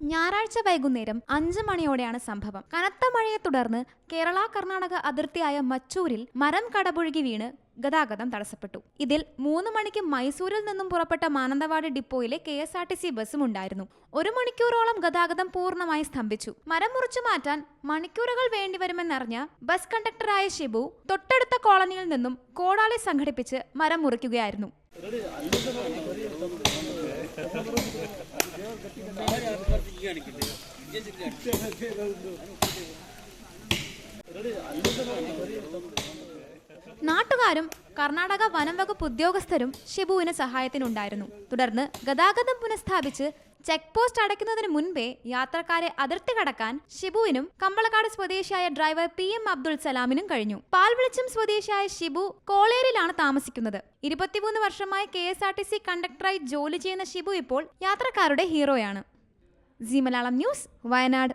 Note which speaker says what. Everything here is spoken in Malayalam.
Speaker 1: ഞായറാഴ്ച വൈകുന്നേരം അഞ്ച് മണിയോടെയാണ് സംഭവം. കനത്ത മഴയെ തുടർന്ന് കേരള കർണാടക അതിർത്തിയായ മച്ചൂരിൽ മരം കടപുഴുകി വീണ് ഗതാഗതം തടസ്സപ്പെട്ടു. ഇതിൽ മൂന്ന് മണിക്ക് മൈസൂരിൽ നിന്നും പുറപ്പെട്ട Mananthavady ഡിപ്പോയിലെ K S R T C ബസ്സും ഉണ്ടായിരുന്നു. ഒരു മണിക്കൂറോളം ഗതാഗതം പൂർണമായി സ്തംഭിച്ചു. മരം മുറിച്ചു മാറ്റാൻ മണിക്കൂറുകൾ വേണ്ടിവരുമെന്നറിഞ്ഞ ബസ് കണ്ടക്ടറായ ഷിബു തൊട്ടടുത്ത കോളനിയിൽ നിന്നും കോടാളി സംഘടിപ്പിച്ച് മരം മുറിക്കുകയായിരുന്നു. നാട്ടുകാരും കർണാടക വനം വകുപ്പ് ഉദ്യോഗസ്ഥരും ഷിബുവിന് സഹായത്തിനുണ്ടായിരുന്നു. തുടർന്ന് ഗതാഗതം പുനഃസ്ഥാപിച്ച് ചെക്ക് പോസ്റ്റ് അടയ്ക്കുന്നതിന് മുൻപേ യാത്രക്കാരെ അതിർത്തി കടക്കാൻ ഷിബുവിനും കമ്പളക്കാട് സ്വദേശിയായ ഡ്രൈവർ പി എം അബ്ദുൾ സലാമിനും കഴിഞ്ഞു. പാൽവെളിച്ചം സ്വദേശിയായ ഷിബു കോളേരിലാണ് താമസിക്കുന്നത്. ഇരുപത്തിമൂന്ന് വർഷമായി K S R T C കണ്ടക്ടറായി ജോലി ചെയ്യുന്ന ഷിബു ഇപ്പോൾ യാത്രക്കാരുടെ ഹീറോയാണ്. Zee Malayalam news Wayanad.